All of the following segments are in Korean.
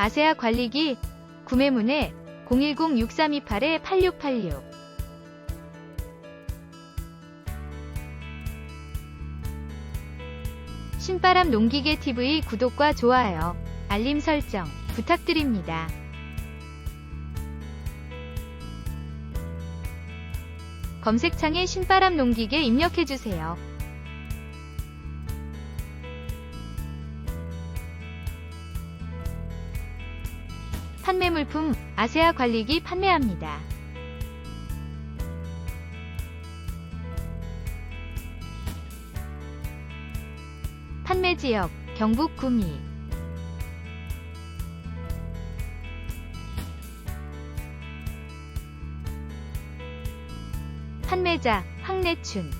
아세아 관리기 구매 문의 010-6328-8686 신바람 농기계 TV 구독과 좋아요, 알림 설정 부탁드립니다. 검색창에 신바람 농기계 입력해주세요. 판매 물품 아세아 관리기 판매합니다. 판매 지역 경북 구미 판매자 황래춘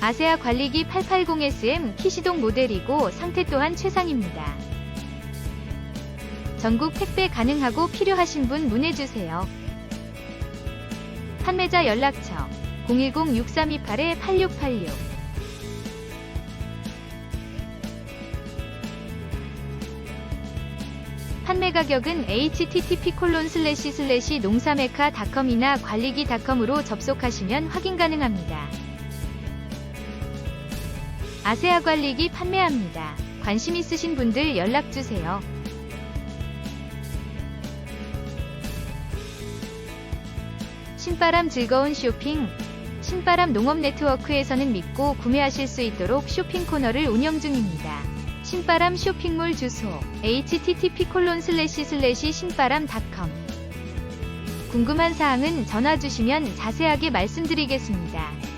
아세아 관리기 880SM 키시동 모델이고 상태 또한 최상입니다. 전국 택배 가능하고 필요하신 분 문의주세요. 판매자 연락처 010-6328-8686 판매 가격은 http 콜론 슬래시 슬래시 농사메카닷컴이나 관리기닷컴으로 접속하시면 확인 가능합니다. 아세아 관리기 판매합니다. 관심 있으신 분들 연락주세요. 신바람 즐거운 쇼핑 신바람 농업 네트워크에서는 믿고 구매하실 수 있도록 쇼핑 코너를 운영 중입니다. 신바람 쇼핑몰 주소 http 신바람닷컴 궁금한 사항은 전화 주시면 자세하게 말씀드리겠습니다.